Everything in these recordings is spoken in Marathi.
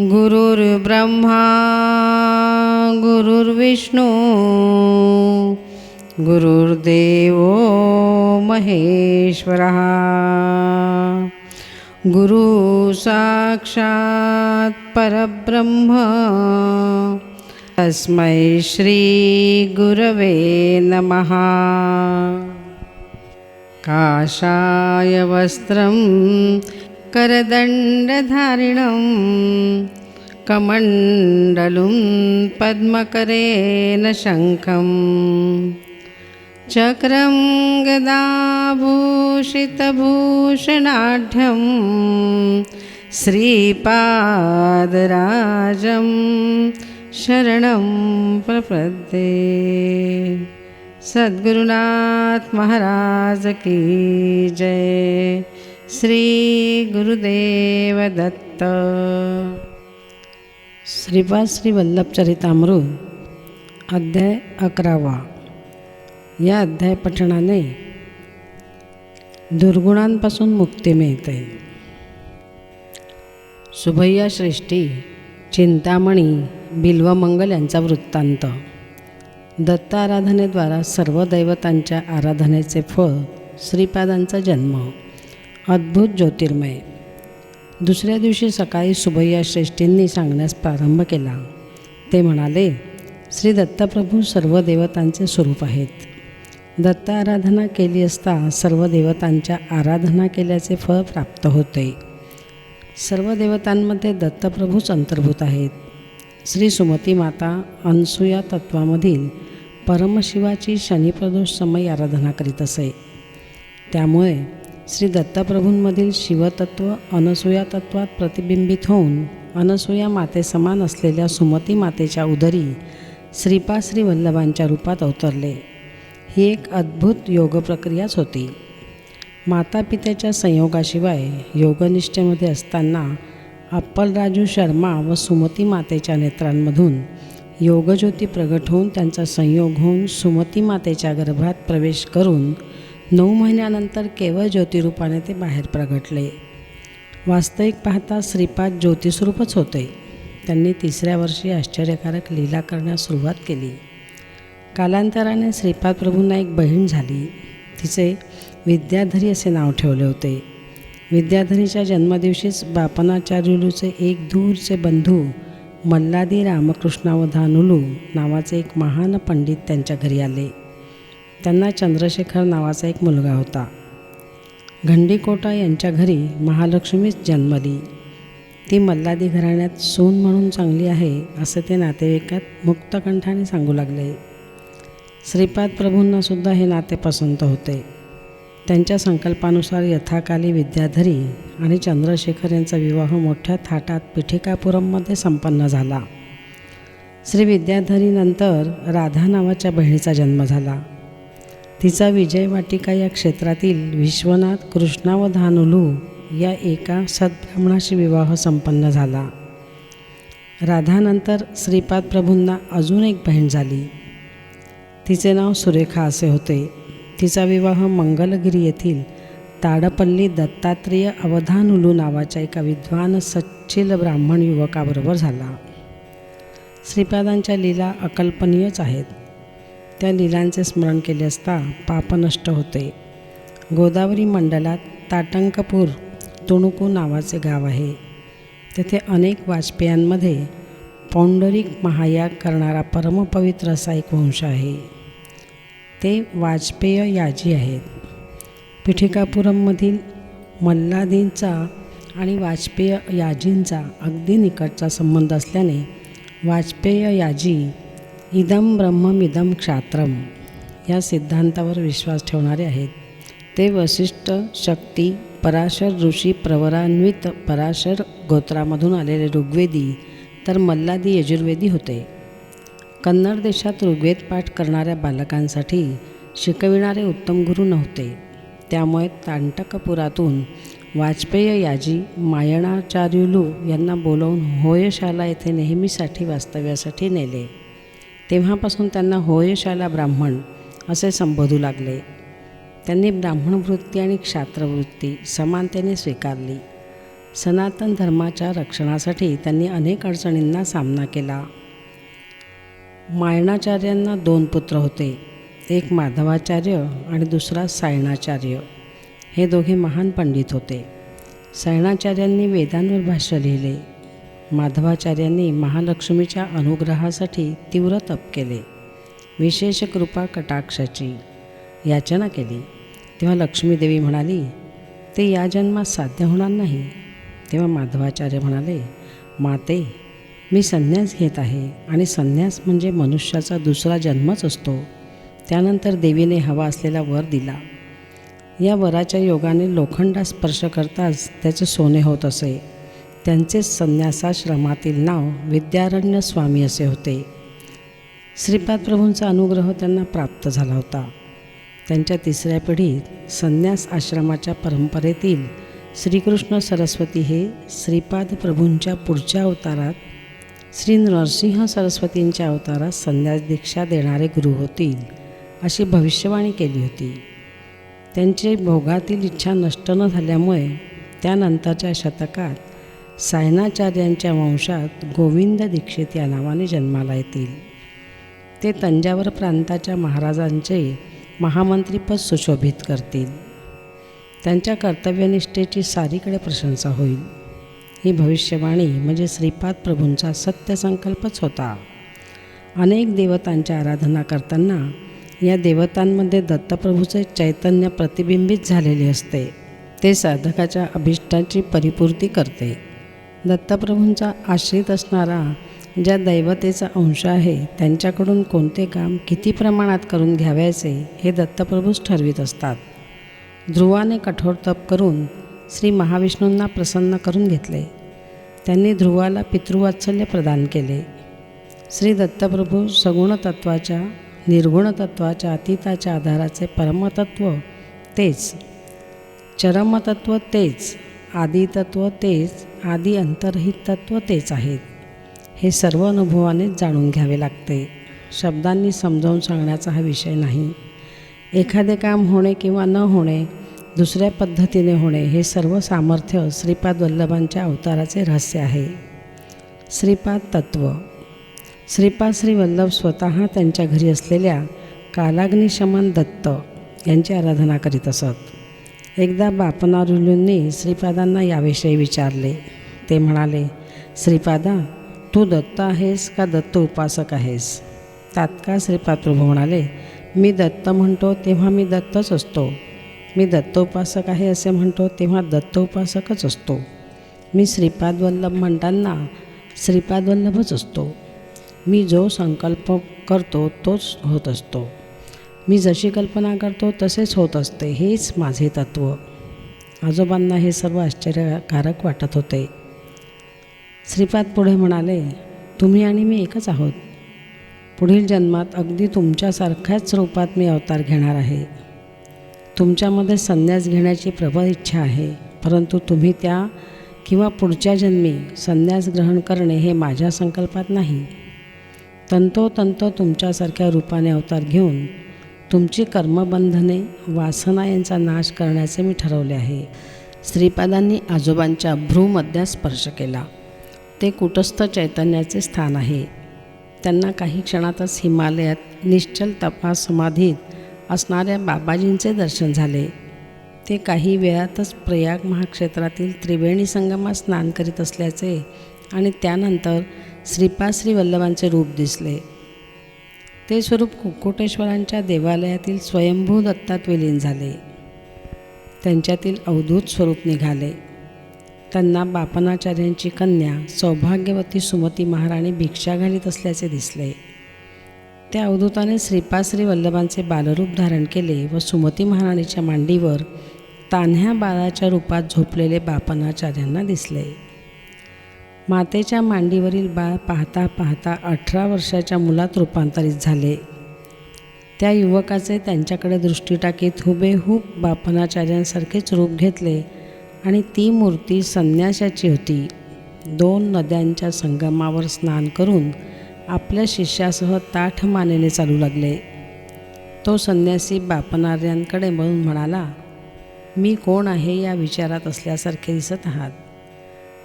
गुरुर्ब्रह्मा गुरुर्विष्णू गुरुर्देवो महेश्वरः गुरु साक्षात् परब्रह्म तस्मै श्रीगुरवे नमः। काशाय वस्त्रं करदण्डधारिणं कमण्डलुं पद्मकरेण शङ्खं चक्रं गदाभूषितभूषणाढ्यं श्रीपादराजं शरणं प्रपद्ये। सद्गुरुनाथ महाराज की जय श्री गुरुदेव दत्त। श्रीपाद श्री वल्लभचरितामृत अध्याय अकरावा। या अध्याय पठणाने दुर्गुणांपासून मुक्ती मिळते. सुभय्या श्रेष्ठी चिंतामणी बिल्वमंगल यांचा वृत्तांत. दत्त आराधनेद्वारा सर्व दैवतांच्या आराधनेचे फळ श्रीपादांचा जन्म. अद्भुत ज्योतिर्मय. दुसऱ्या दिवशी सकाळी सुभैया श्रेष्ठींनी सांगण्यास प्रारंभ केला. ते म्हणाले श्री दत्तप्रभू सर्व देवतांचे स्वरूप आहेत. दत्त आराधना केली असता सर्व देवतांच्या आराधना केल्याचे फळ प्राप्त होते. सर्व देवतांमध्ये दत्तप्रभूच अंतर्भूत आहेत. श्री सुमती माता अनसुया तत्वामधील परमशिवाची शनिप्रदोष समय आराधना करीत असे. त्यामुळे श्री दत्तप्रभूंमधील शिवतत्व अनसूया तत्वात प्रतिबिंबित होऊन अनसूया मातेसमान असलेल्या सुमती मातेच्या उदरी श्रीपा श्री वल्लभांच्या रूपात अवतरले. ही एक अद्भुत योग प्रक्रियाच होती. माता पित्याच्या संयोगाशिवाय योगनिष्ठेमध्ये असताना अप्पलराजू शर्मा व सुमती मातेच्या नेत्रांमधून योगज्योती प्रगट होऊन त्यांचा संयोग होऊन सुमती मातेच्या गर्भात प्रवेश करून नऊ महिन्यानंतर केवळ ज्योतिरूपाने ते बाहेर प्रगटले. वास्तविक पाहता श्रीपाद ज्योतिस्वरूपच होते. त्यांनी तिसऱ्या वर्षी आश्चर्यकारक लीला करण्यास सुरुवात केली. कालांतराने श्रीपाद प्रभूंना एक बहीण झाली. तिचे विद्याधरी असे नाव ठेवले होते. विद्याधरीच्या जन्मदिवशीच बापनाचार्युलूचे एक दूरचे बंधू मल्लादी रामकृष्णावधानुलू नावाचे एक महान पंडित त्यांच्या घरी आले. त्यांना चंद्रशेखर नावाचा एक मुलगा होता. घंडीकोटा यांच्या घरी महालक्ष्मीच जन्मली. ती मल्लादी घराण्यात सून म्हणून चांगली आहे असं ते नातेवाईकात मुक्तकंठाने सांगू लागले. श्रीपाद प्रभूंनासुद्धा हे नाते पसंत होते. त्यांच्या संकल्पानुसार यथाकाली विद्याधरी आणि चंद्रशेखर यांचा विवाह मोठ्या थाटात पिठिकापुरममध्ये संपन्न झाला. श्री विद्याधरीनंतर राधा नावाच्या बहिणीचा जन्म झाला. तिचा विजय वाटिका या क्षेत्रातील विश्वनाथ कृष्णावधानुलू या एका सद्ब्राह्मणाशी विवाह संपन्न झाला. राधानंतर श्रीपाद प्रभूंना अजून एक बहीण झाली. तिचे नाव सुरेखा असे होते. तिचा विवाह मंगलगिरी येथील ताडपल्ली दत्तात्रेय अवधानुलू नावाच्या एका विद्वान सच्चिल ब्राह्मण युवकाबरोबर झाला. श्रीपादांच्या लीला अकल्पनीयच आहेत. त्या लीलांचे स्मरण केले असता पाप नष्ट होते. गोदावरी मंडलात ताटंकपूर तुणुकू नावाचे गाव आहे. तेथे अनेक वाजपेयांमध्ये पौंडरिक महायाग करणारा परमपवित्र असा एक वंश आहे. ते वाजपेय याजी आहेत. पिठिकापुरममधील मल्लादींचा आणि वाजपेय याजींचा अगदी निकटचा संबंध असल्याने वाजपेय याजी इदम ब्रह्ममिदम क्षात्रम या सिद्धांतावर विश्वास ठेवणारे आहेत. ते वशिष्ठ शक्ती पराशर ऋषी प्रवरान्वित पराशर गोत्रामधून आलेले ऋग्वेदी तर मल्लादी यजुर्वेदी होते. कन्नड देशात ऋग्वेद पाठ करणाऱ्या बालकांसाठी शिकविणारे उत्तम गुरु नव्हते. त्यामुळे तांटकपुरातून वाजपेय याजी मायणाचार्युलू यांना बोलवून होयशाला येथे नेहमीसाठी वास्तव्यासाठी नेले. तेव्हापासून त्यांना होयशाला ब्राह्मण असे संबोधू लागले. त्यांनी ब्राह्मण वृत्ती आणि क्षात्रवृत्ती समानतेने स्वीकारली. सनातन धर्माच्या रक्षणासाठी त्यांनी अनेक अडचणींना सामना केला. मायणाचार्यांना दोन पुत्र होते एक माधवाचार्य आणि दुसरा सायणाचार्य. हे दोघे महान पंडित होते. सायणाचार्यांनी वेदांवर भाष्य लिहिले. माधवाचार्यांनी महालक्ष्मीच्या अनुग्रहासाठी तीव्र तप केले. विशेष कृपा कटाक्षाची याचना केली. तेव्हा लक्ष्मीदेवी म्हणाली ते या जन्मात साध्य होणार नाही. तेव्हा माधवाचार्य म्हणाले माते मी संन्यास घेत आहे आणि संन्यास म्हणजे मनुष्याचा दुसरा जन्मच असतो. त्यानंतर देवीने हवा असलेला वर दिला. या वराच्या योगाने लोखंडास स्पर्श करताच त्याचे सोने होत असे. त्यांचेच संन्यासाश्रमातील नाव विद्यारण्य स्वामी असे होते. श्रीपाद प्रभूंचा अनुग्रह त्यांना प्राप्त झाला होता. त्यांच्या तिसऱ्या पिढीत संन्यास आश्रमाच्या परंपरेतील श्रीकृष्ण सरस्वती हे श्रीपाद प्रभूंच्या पुढच्या अवतारात श्री नरसिंह सरस्वतींच्या अवतारात संन्यास दीक्षा देणारे गुरु होतील अशी भविष्यवाणी केली होती. त्यांचे भोगातील इच्छा नष्ट न झाल्यामुळे त्यानंतरच्या शतकात सायनाचार्यांच्या वंशात गोविंद दीक्षित या नावाने जन्माला येतील. ते तंजावर प्रांताच्या महाराजांचे महामंत्रीपद सुशोभित करतील. त्यांच्या कर्तव्यनिष्ठेची सारीकडे प्रशंसा होईल. ही भविष्यवाणी म्हणजे श्रीपाद प्रभूंचा सत्यसंकल्पच होता. अनेक देवतांच्या आराधना करताना या देवतांमध्ये दत्तप्रभूचे चैतन्य प्रतिबिंबित झालेले असते. ते साधकाच्या अभिष्टाची परिपूर्ती करते. दत्तप्रभूंचा आश्रित असणारा ज्या दैवतेचा अंश आहे त्यांच्याकडून कोणते काम किती प्रमाणात करून घ्यावयाचे हे दत्तप्रभूच ठरवित असतात. ध्रुवाने कठोर तप करून श्री महाविष्णूंना प्रसन्न करून घेतले. त्यांनी ध्रुवाला पितृवात्सल्य प्रदान केले. श्री दत्तप्रभू सगुण तत्वाच्या निर्गुण तत्वाच्या अतीताच्या आधाराचे परमतत्व तेच चरमतत्व तेच आदितत्व तेच आदी अंतरहित तत्व तेच आहेत. हे सर्व अनुभवाने जाणून घ्यावे लागते. शब्दांनी समजावून सांगण्याचा हा विषय नाही. एखादे काम होणे किंवा न होणे दुसऱ्या पद्धतीने होणे हे सर्व सामर्थ्य श्रीपाद वल्लभांच्या अवताराचे रहस्य आहे. श्रीपाद तत्व. श्रीपाद श्री वल्लभ स्वतः त्यांच्या घरी असलेल्या कालाग्निशमन दत्त यांची आराधना करीत असत. एकदा बापनारुलूंनी श्रीपादांना याविषयी विचारले. ते म्हणाले श्रीपादा तू दत्त आहेस का दत्त उपासक आहेस? तात्काळ श्रीपाद प्रभू म्हणाले मी दत्त म्हणतो तेव्हा मी दत्तच असतो. मी दत्त उपासक आहे असे म्हणतो तेव्हा दत्त उपासकच असतो. मी श्रीपाद वल्लभ म्हणताना श्रीपाद वल्लभच असतो. मी जो संकल्प करतो तोच होत असतो. मी जशी कल्पना करतो तसेच होत असते. हेच माझे तत्त्व आजोबांना हे सर्व आश्चर्यकारक वाटत होते. श्रीपाद पुढे म्हणाले तुम्ही आणि मी एकच आहोत. पुढील जन्मात अगदी तुमच्यासारख्याच रूपात मी अवतार घेणार आहे. तुमच्यामध्ये संन्यास घेण्याची प्रबळ इच्छा आहे परंतु तुम्ही त्या किंवा पुढच्या जन्मी संन्यास ग्रहण करणे हे माझ्या संकल्पात नाही. तंतोतंत तुमच्यासारख्या रूपाने अवतार घेऊन तुमची कर्मबंधने वासना यांचा नाश करण्याचे मी ठरवले आहे. श्रीपादांनी आजोबांच्या भ्रूमध्यास स्पर्श केला. ते कुटस्थ चैतन्याचे स्थान आहे. त्यांना काही क्षणातच हिमालयात निश्चल तपास समाधीत असणाऱ्या बाबाजींचे दर्शन झाले. ते काही वेळातच प्रयाग महाक्षेत्रातील त्रिवेणी संगमात स्नान करीत असल्याचे आणि त्यानंतर श्रीपाद श्री वल्लभांचे रूप दिसले. ते स्वरूप कुक्कुटेश्वरांच्या देवालयातील स्वयंभू दत्तात विलीन झाले. त्यांच्यातील अवधूत स्वरूप निघाले. त्यांना बापनाचार्यांची कन्या सौभाग्यवती सुमती महाराणी भिक्षा घालीत असल्याचे दिसले. त्या अवधूताने श्रीपाश्री वल्लभांचे बालरूप धारण केले व सुमती महाराणीच्या मांडीवर तान्ह्या बाळाच्या रूपात झोपलेले बापनाचार्यांना दिसले. मातेच्या मांडीवरील बाळ पाहता पाहता अठरा वर्षाच्या मुलात रूपांतरित झाले. त्या युवकाचे त्यांच्याकडे दृष्टी टाकीत हुबेहूब बापनाचार्यांसारखेच रूप घेतले आणि ती मूर्ती संन्यासाची होती. दोन नद्यांच्या संगमावर स्नान करून आपल्या शिष्यासह ताठ मानेने चालू लागले. तो संन्यासी बापनार्यांकडे म्हणून म्हणाला मी कोण आहे या विचारात असल्यासारखे दिसत आहात.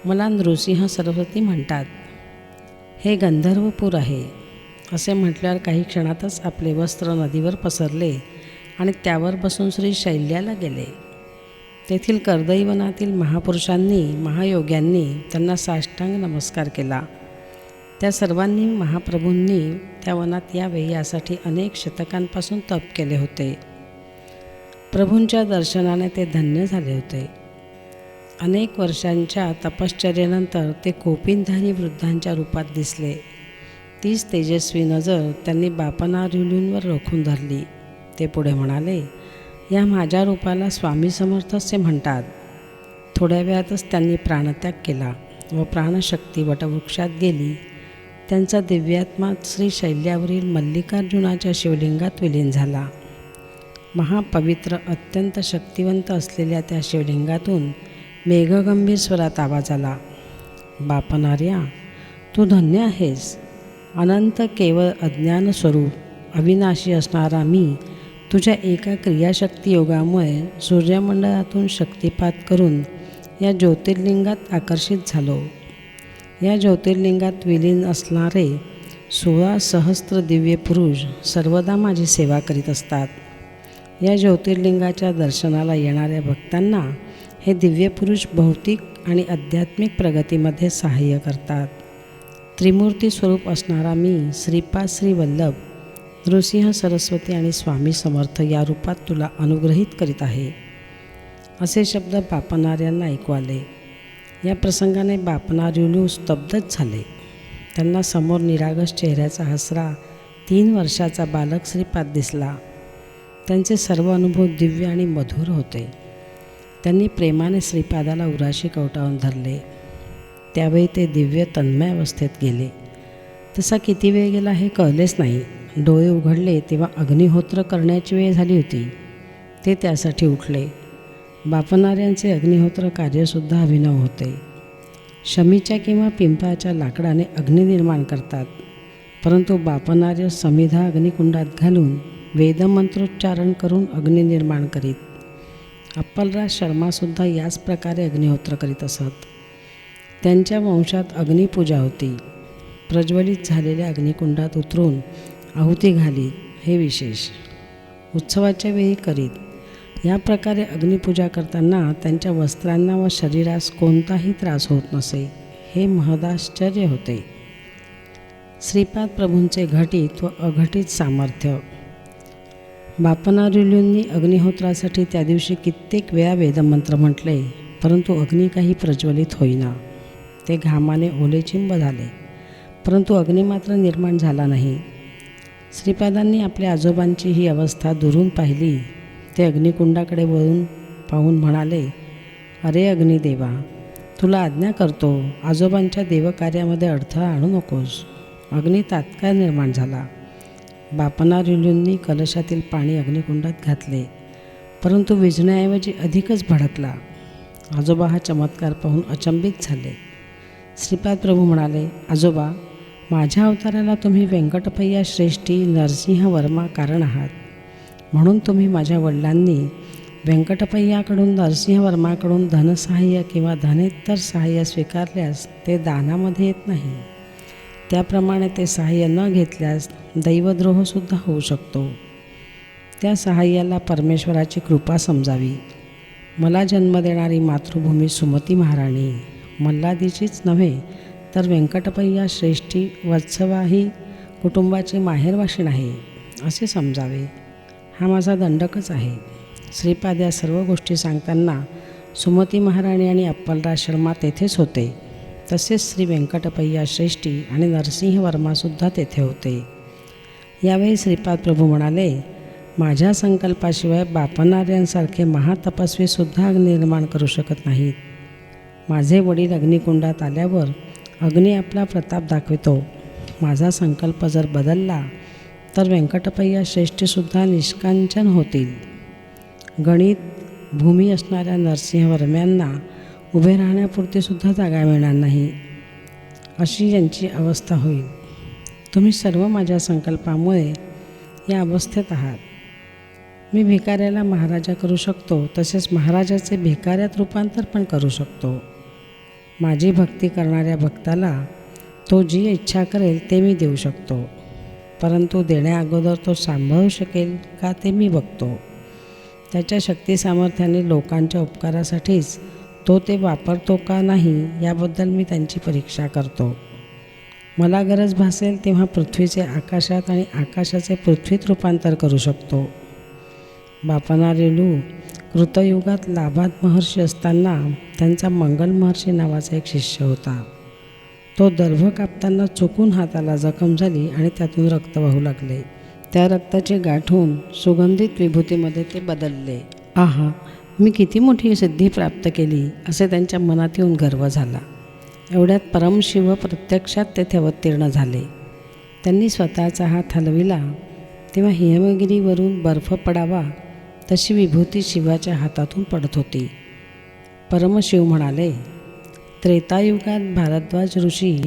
मला नृसिंह सरस्वती म्हणतात हे गंधर्वपूर आहे. असे म्हटल्यावर काही क्षणातच आपले वस्त्र नदीवर पसरले आणि त्यावर बसून श्री शैल्याला गेले. तेथील कर्दैवनातील महापुरुषांनी महायोग्यांनी त्यांना साष्टांग नमस्कार केला. त्या सर्वांनी महाप्रभूंनी त्या वनात यावे यासाठी अनेक शतकांपासून तप केले होते. प्रभूंच्या दर्शनाने ते धन्य झाले होते. अनेक वर्षांच्या तपश्चर्येनंतर ते कोपिनधारी वृद्धांच्या रूपात दिसले. तीच तेजस्वी नजर त्यांनी बापना रिल्यूंवर रोखून धरली. ते पुढे म्हणाले या माझ्या रूपाला स्वामी समर्थ असे म्हणतात. थोड्या वेळातच त्यांनी प्राणत्याग केला व प्राणशक्ती वटवृक्षात गेली. त्यांचा दिव्यात्मा श्री शैल्यावरील मल्लिकार्जुनाच्या शिवलिंगात विलीन झाला. महापवित्र अत्यंत शक्तिवंत असलेल्या त्या शिवलिंगातून मेघगंभीर स्वरात आवाज आला. बापनार्या तू धन्य आहेस. अनंत केवळ अज्ञान स्वरूप अविनाशी असणारा मी तुझ्या एका क्रियाशक्ती योगामुळे सूर्यमंडळातून शक्तिपात करून या ज्योतिर्लिंगात आकर्षित झालो. या ज्योतिर्लिंगात विलीन असणारे सोळा सहस्त्र दिव्य पुरुष सर्वदा माझी सेवा करीत असतात. या ज्योतिर्लिंगाच्या दर्शनाला येणाऱ्या भक्तांना हे दिव्य पुरुष भौतिक आणि आध्यात्मिक प्रगतीमध्ये सहाय्य करतात. त्रिमूर्ती स्वरूप असणारा मी श्रीपाद श्री वल्लभ नृसिंह सरस्वती आणि स्वामी समर्थ या रूपात तुला अनुग्रहित करीत आहे. असे शब्द बापणाऱ्यांना ऐकू आले. या प्रसंगाने बापणारुलू स्तब्धच झाले. त्यांना समोर निरागस चेहऱ्याचा हसरा तीन वर्षाचा बालक श्रीपाद दिसला. त्यांचे सर्व अनुभव दिव्य आणि मधुर होते. त्यांनी प्रेमाने श्रीपादाला उराशी कवटावून धरले. त्यावेळी ते दिव्य तन्मय अवस्थेत गेले. तसा किती वेळ गेला हे कळलेच नाही. डोळे उघडले तेव्हा अग्निहोत्र करण्याची वेळ झाली होती. ते त्यासाठी उठले. बापणाऱ्यांचे अग्निहोत्र कार्यसुद्धा अभिनव होते. शमीच्या किंवा पिंपळाच्या लाकडाने अग्नी निर्माण करतात. परंतु बापणार्य समिधा अग्निकुंडात घालून वेदमंत्रोच्चारण करून अग्नी निर्माण करीत. अप्पलराज शर्मासुद्धा याच प्रकारे अग्निहोत्र करीत असत. त्यांच्या वंशात अग्निपूजा होती. प्रज्वलित झालेल्या अग्निकुंडात उतरून आहुती घाली हे विशेष. उत्सवाच्या वेळी करीत. या प्रकारे अग्निपूजा करताना त्यांच्या वस्त्रांना व शरीरास कोणताही त्रास होत नसे हे महदाश्चर्य होते. श्रीपाद प्रभूंचे घटित व अघटित सामर्थ्य बापनारुल्यूंनी अग्निहोत्रासाठी त्या दिवशी कित्येक वेळा वेदमंत्र म्हटले परंतु अग्नी काही प्रज्वलित होईना. ते घामाने ओलेचिंब झाले परंतु अग्नी मात्र निर्माण झाला नाही. श्रीपादांनी आपल्या आजोबांची ही अवस्था दुरून पाहिली. ते अग्निकुंडाकडे वळून पाहून म्हणाले अरे अग्निदेवा तुला आज्ञा करतो आजोबांच्या देवकार्यामध्ये अडथळा आणू नकोस. अग्नी तात्काळ निर्माण झाला. बापना रिलूंनी कलशातील पाणी अग्निकुंडात घातले परंतु विझण्याऐवजी अधिकच भडकला. आजोबा हा चमत्कार पाहून अचंबित झाले. श्रीपाद प्रभू म्हणाले आजोबा माझ्या अवताराला तुम्ही व्यंकटपय्या श्रेष्ठी नरसिंह वर्मा कारण आहात. म्हणून तुम्ही माझ्या वडिलांनी व्यंकटपय्याकडून नरसिंह वर्माकडून धनसहाय्य किंवा धनेत्तर सहाय्य स्वीकारल्यास ते दानामध्ये येत नाही. त्याप्रमाणे ते सहाय्य न घेतल्यास दैवद्रोहसुद्धा होऊ शकतो. त्या सहाय्याला परमेश्वराची कृपा समजावी. मला जन्म देणारी मातृभूमी सुमती महाराणी मल्हादीचीच नव्हे तर व्यंकटपय्या श्रेष्ठी वत्सवाही कुटुंबाची माहेरवाशीण आहे असे समजावे. हा माझा दंडकच आहे. श्रीपाद या सर्व गोष्टी सांगताना सुमती महाराणी आणि अप्पलराज शर्मा तेथेच होते. तसेच श्री व्यंकटपय्या श्रेष्ठी आणि नरसिंह वर्मासुद्धा तेथे होते. यावेळी श्रीपाद प्रभू म्हणाले माझ्या संकल्पाशिवाय बापणाऱ्यांसारखे महातपस्वीसुद्धा निर्माण करू शकत नाहीत. माझे वडील अग्निकुंडात आल्यावर अग्नी आपला प्रताप दाखवितो. माझा संकल्प जर बदलला तर व्यंकटपय्या श्रेष्ठीसुद्धा निष्कांचन होतील. गणित भूमी असणाऱ्या नरसिंहवर्म्यांना उभे राहण्यापुरतीसुद्धा जागा मिळणार नाही. अशी यांची अवस्था होईल. तुम्ही सर्व माझ्या संकल्पामुळे या अवस्थेत आहात. मी भिकाऱ्याला महाराजा करू शकतो तसेच महाराजाचे भिकाऱ्यात रूपांतर पण करू शकतो. माझी भक्ती करणाऱ्या भक्ताला तो जी इच्छा करेल ते मी देऊ शकतो. परंतु देण्याअगोदर तो सांभाळू शकेल का ते मी बघतो. त्याच्या शक्ती सामर्थ्याने लोकांच्या उपकारासाठीच तो ते वापरतो का नाही याबद्दल मी त्यांची परीक्षा करतो. मला गरज भासेल तेव्हा पृथ्वीचे आकाशात आणि आकाशाचे पृथ्वीत रूपांतर करू शकतो. बापना रेलू कृतयुगात लाभात महर्षी असताना त्यांचा मंगल महर्षी नावाचा एक शिष्य होता. तो दर्भ कापताना चुकून हाताला जखम झाली आणि त्यातून रक्त वाहू लागले. त्या रक्ताचे गाठून सुगंधित विभूतीमध्ये ते बदलले. आहा मी किती मोठी सिद्धी प्राप्त केली असे त्यांच्या मनात येऊन गर्व झाला. एवढ्यात परमशिव प्रत्यक्षात तेथे अवतीर्ण झाले. त्यांनी स्वतःचा हात हलविला. तेव्हा हिमगिरीवरून बर्फ पडावा तशी विभूती शिवाच्या हातातून पडत होती. परमशिव म्हणाले त्रेतायुगात भारद्वाज ऋषी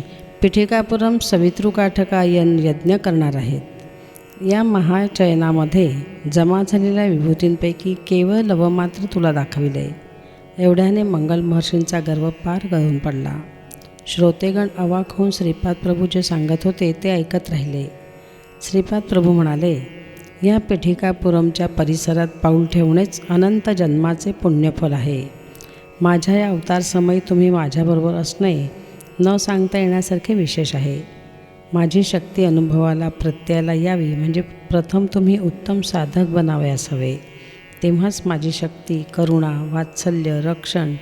पिठिकापुरम सवितृकाठकायन यज्ञ करणार आहेत. या महाचयनामध्ये जमा झालेल्या विभूतींपैकी केवळ लवमात्र तुला दाखविले. एवढ्याने मंगल महर्षींचा गर्व पार गळून पडला. श्रोतेगण अवाक होऊन श्रीपाद प्रभू जे सांगत होते ते ऐकत राहिले. श्रीपाद प्रभू म्हणाले या पेठिकापुरमच्या परिसरात पाऊल ठेवणेच अनंत जन्माचे पुण्यफल आहे. माझ्या या अवतारसमयी तुम्ही माझ्याबरोबर असणे न सांगता येण्यासारखे विशेष आहे. माझी शक्ती अनुभवाला प्रत्ययाला यावी म्हणजे प्रथम तुम्ही उत्तम साधक बनावयास हवे तेव्हाच माझी शक्ती करुणा वात्सल्य रक्षण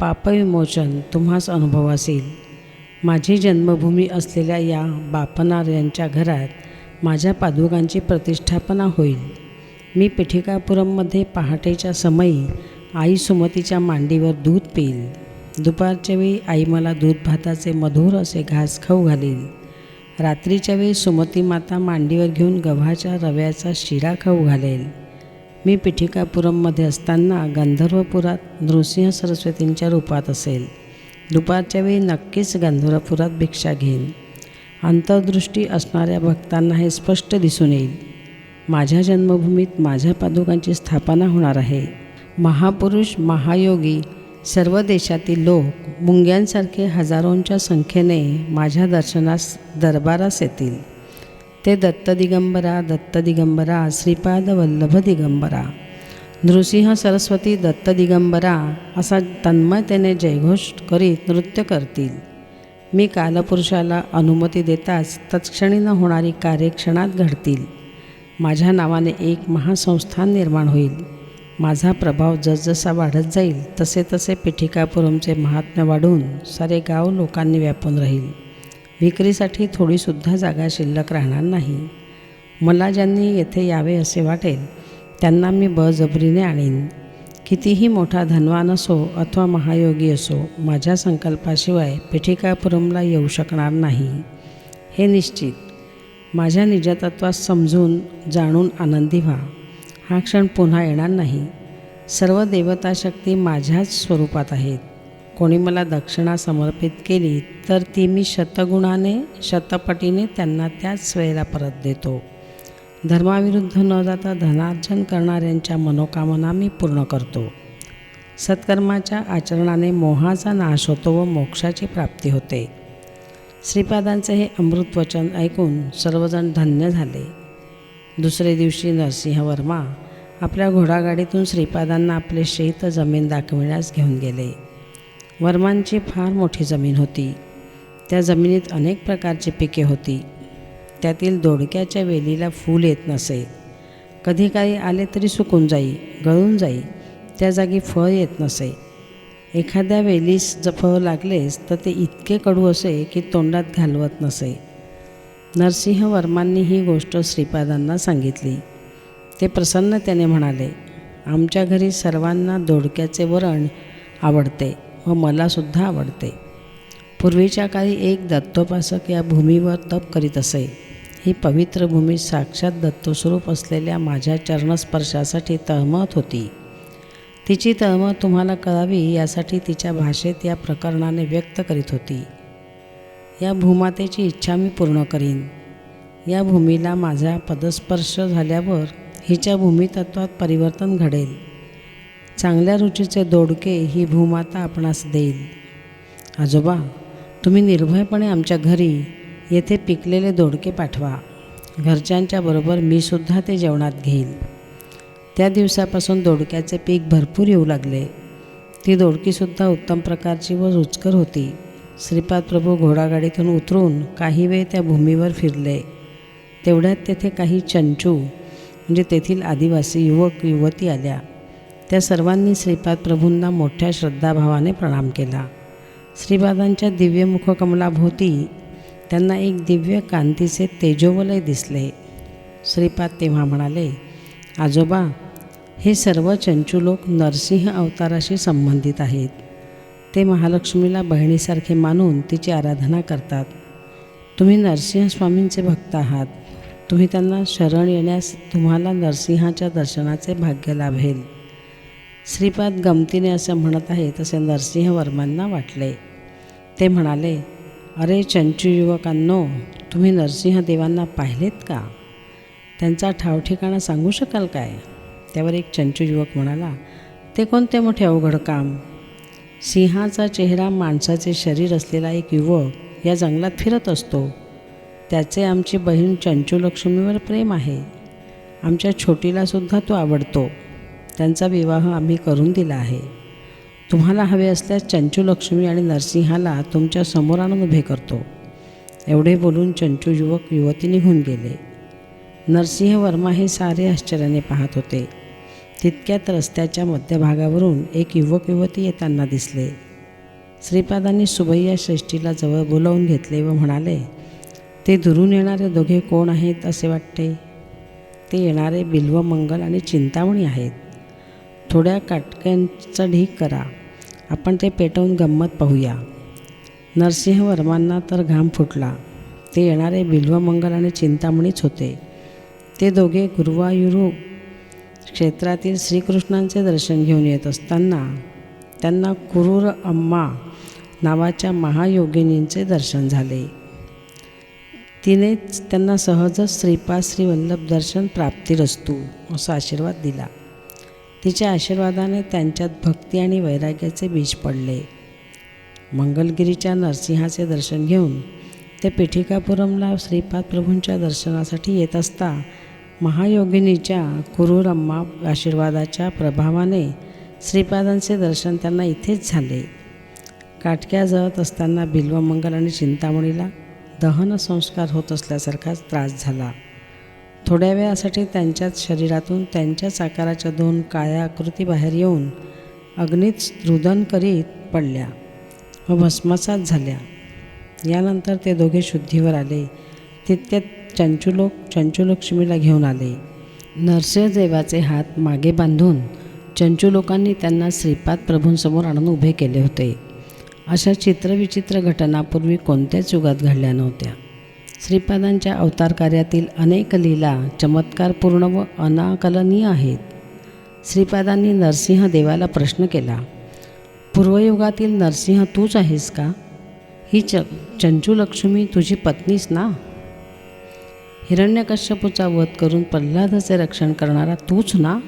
पापविमोचन तुम्हास अनुभवास येईल माझी जन्मभूमी असलेल्या या बापनार यांच्या घरात माझ्या पादुकांची प्रतिष्ठापना होईल. मी पिठिकापुरममध्ये पहाटेच्या समयी आई सुमतीच्या मांडीवर दूध पिईल. दुपारच्या वेळी आई मला दूध भाताचे मधुर असे घास खाऊ घालील. रात्रीच्या वेळी सुमती माता मांडीवर घेऊन गव्हाच्या रव्याचा शिरा खाऊ घालेल. मी पिठिकापुरममध्ये असताना गंधर्वपुरात नृसिंह सरस्वतींच्या रूपात असेल. दुपारच्या वेळी नक्कीच गंधर्वपुरात भिक्षा घेईन. अंतर्दृष्टी असणाऱ्या भक्तांना हे स्पष्ट दिसून येईल. माझ्या जन्मभूमीत माझ्या पादुकांची स्थापना होणार आहे. महापुरुष महायोगी सर्व देशातील लोक मुंग्यांसारखे हजारोंच्या संख्येने माझ्या दर्शनास दरबारास येतील. ते दत्त दिगंबरा दत्त दिगंबरा श्रीपाद वल्लभ दिगंबरा. नृसिंह सरस्वती दत्त दिगंबरा असा तन्मयतेने जयघोष करीत नृत्य करतील. मी कालपुरुषाला अनुमती देताच तत्क्षणी न होणारी कार्य क्षणात घडतील. माझ्या नावाने एक महासंस्थान निर्माण होईल. माझा प्रभाव जसजसा वाढत जाईल तसे तसे पिठिकापुरमचे महात्म्य वाढून सारे गाव लोकांनी व्यापून राहील. विक्रीसाठी थोडीसुद्धा जागा शिल्लक राहणार नाही. मला ज्यांनी येथे यावे असे वाटेल त्यांना मी बळजबरीने आणीन. कितीही मोठा धनवान असो अथवा महायोगी असो माझ्या संकल्पाशिवाय पिठिकापुरमला येऊ शकणार नाही. हे निश्चित. माझ्या निजतत्वास समजून जाणून आनंदी व्हा. हा क्षण पुन्हा येणार नाही. सर्व देवताशक्ती माझ्याच स्वरूपात आहेत. कोणी मला दक्षिणा समर्पित केली तर ती मी शतगुणाने शतपटीने त्यांना त्याच वेळेला परत देतो. धर्माविरुद्ध न जाता धनार्जन करणाऱ्यांच्या मनोकामना मी पूर्ण करतो. सत्कर्माच्या आचरणाने मोहाचा नाश होतो व मोक्षाची प्राप्ती होते. श्रीपादांचे हे अमृत वचन ऐकून सर्वजण धन्य झाले. दुसरे दिवशी नरसिंह वर्मा आपल्या घोडागाडीतून श्रीपादांना आपले शेत जमीन दाखविण्यास घेऊन गेले. वर्मांची फार मोठी जमीन होती. त्या जमिनीत अनेक प्रकारची पिके होती. त्यातील दोडक्याच्या वेलीला फूल येत नसे. कधी काही आले तरी सुकून जाई गळून जाई त्या जागी फळ येत नसे. एखाद्या वेलीस जर फळ लागलेस तर ते इतके कडू असे की तोंडात घालवत नसे. नरसिंह वर्मांनी ही गोष्ट श्रीपादांना सांगितली. ते प्रसन्न त्याने म्हणाले आमच्या घरी सर्वांना दोडक्याचे वरण आवडते व मलासुद्धा आवडते. पूर्वीच्या काळी एक दत्तोपासक या भूमीवर तप करीत असे. ही पवित्र भूमी साक्षात दत्तस्वरूप असलेल्या माझ्या चरणस्पर्शासाठी तळमळत होती. तिची तळमळ तुम्हाला कळावी यासाठी तिच्या भाषेत या प्रकरणाने व्यक्त करीत होती. या भूमातेची इच्छा मी पूर्ण करीन. या भूमीला माझा पदस्पर्श झाल्यावर हिच्या भूमितत्वात परिवर्तन घडेल. चांगल्या रुचीचे दोडके ही भूमाता आपणास देईल. आजोबा तुम्ही निर्भयपणे आमच्या घरी येथे पिकलेले दोडके पाठवा. घरच्यांच्या बरोबर मी सुद्धा ते जेवणात घेईल त्या दिवसापासून दोडक्याचे पीक भरपूर येऊ लागले. ती दोडकीसुद्धा उत्तम प्रकारची व रुचकर होती. श्रीपाद प्रभू घोडागाडीतून उतरून काही वेळ त्या भूमीवर फिरले. तेवढ्यात तेथे काही चंचू म्हणजे तेथील आदिवासी युवक युवती आल्या. त्या सर्वांनी श्रीपाद प्रभूंना मोठ्या श्रद्धाभावाने प्रणाम केला. श्रीपादांच्या दिव्य मुखकमलाभोवती त्यांना एक दिव्य कांतीचे तेजोवलय दिसले. श्रीपाद तेव्हा म्हणाले आजोबा हे सर्व चंचू लोक नरसिंह अवताराशी संबंधित आहेत. ते महालक्ष्मीला बहिणीसारखे मानून तिची आराधना करतात. तुम्ही नरसिंहस्वामींचे भक्त आहात. तुम्ही त्यांना शरण येण्यास तुम्हाला नरसिंहाच्या दर्शनाचे भाग्य लाभेल. श्रीपाद गमतीने असं म्हणत आहे तसे नरसिंह वर्मांना वाटले. ते म्हणाले अरे चंचू युवकांनो तुम्ही नरसिंह देवांना पाहिलेत का? त्यांचा ठावठिकाणा सांगू शकाल काय? त्यावर एक चंचू युवक म्हणाला ते कोणते मोठे अवघड काम? सिंहाचा चेहरा माणसाचे शरीर असलेला एक युवक या जंगलात फिरत असतो. त्याचे आमची बहीण चंचू लक्ष्मीवर प्रेम आहे. आमच्या छोटीलासुद्धा तो आवडतो. त्यांचा विवाह आम्ही करून दिला आहे. तुम्हाला हवे असल्यास चंचू लक्ष्मी आणि नरसिंहाला तुमच्यासमोर आणून उभे करतो. एवढे बोलून चंचू युवक युवती निघून गेले. नरसिंह वर्मा हे सारे आश्चर्याने पाहत होते. तितक्यात रस्त्याच्या मध्यभागावरून एक युवक युवती येताना दिसले. श्रीपादांनी सुभैया श्रेष्ठीला जवळ बोलावून घेतले व म्हणाले ते दुरून येणारे दोघे कोण आहेत असे वाटते? ते येणारे बिल्व मंगल आणि चिंतामणी आहेत. थोड्या काटक्यांचा ढीक करा. आपण ते पेटवून गंमत पाहूया. नरसिंह वर्मांना तर घाम फुटला. ते येणारे बिल्वमंगल आणि चिंतामणीच होते. ते दोघे गुरुवायुरू क्षेत्रातील श्रीकृष्णांचे दर्शन घेऊन येत असताना त्यांना कुरूर अम्मा नावाच्या महायोगिनींचे दर्शन झाले. तिनेच त्यांना सहजच श्रीपाद श्रीवल्लभ दर्शन प्राप्तीरस्तू असा आशीर्वाद दिला. तिच्या आशीर्वादाने त्यांच्यात भक्ती आणि वैराग्याचे बीज पडले. मंगलगिरीच्या नरसिंहाचे दर्शन घेऊन ते पिठिकापुरमला श्रीपाद प्रभूंच्या दर्शनासाठी येत असता महायोगिनीच्या कुरुरम्मा आशीर्वादाच्या प्रभावाने श्रीपादांचे दर्शन त्यांना इथेच झाले. काटक्या जळत असताना बिल्वमंगल आणि चिंतामणीला दहन संस्कार होत असल्यासारखाच त्रास झाला. थोड्या वेळासाठी त्यांच्याच शरीरातून त्यांच्याच आकाराच्या दोन काळ्या आकृती बाहेर येऊन अग्नीत रुदन करीत पडल्या व भस्मसात झाल्या. यानंतर ते दोघे शुद्धीवर आले. तितक्यात चंचुलोक चंचुलक्ष्मीला घेऊन आले. नरसिंहदेवाचे हात मागे बांधून चंचुलोकांनी त्यांना श्रीपाद प्रभूंसमोर आणून उभे केले होते. अशा चित्रविचित्र घटनापूर्वी कोणत्याच युगात घडल्या नव्हत्या. श्रीपादांच्या अवतार कार्यातील अनेक लीला चमत्कारपूर्ण व अनाकलनीय आहेत. श्रीपादांनी नरसिंह देवाला प्रश्न केला पूर्वयुगातील नरसिंह तूच आहेस का? ही च चंचूलक्ष्मी तुझी पत्नीच ना? हिरण्यकश्यपूचा वध करून प्रल्हादाचे रक्षण करणारा तूच ना?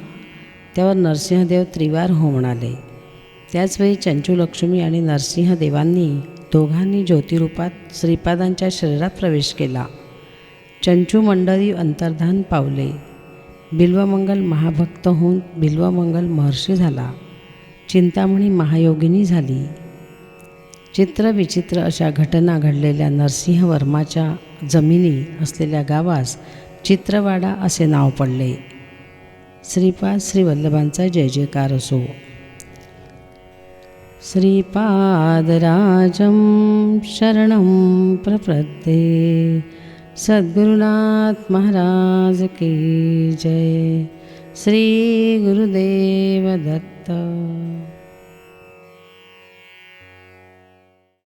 त्यावर नरसिंहदेव त्रिवार हो म्हणाले. त्याचवेळी चंचूलक्ष्मी आणि नरसिंहदेवांनी दोघांनी ज्योतिरूपात श्रीपादांच्या शरीरात प्रवेश केला. चंचू मंडळी अंतर्धान पावले. बिल्वमंगल महाभक्त होऊन बिल्वमंगल महर्षी झाला. चिंतामणी महायोगिनी झाली. चित्रविचित्र अशा घटना घडलेल्या नरसिंहवर्माच्या जमिनी असलेल्या गावास चित्रवाडा असे नाव पडले. श्रीपाद श्रीवल्लभांचा जय जयकार असो. श्रीपादराजं शरणं प्रपद्ये. सद्गुरुनाथ महाराज की जय. श्री गुरुदेव दत्त.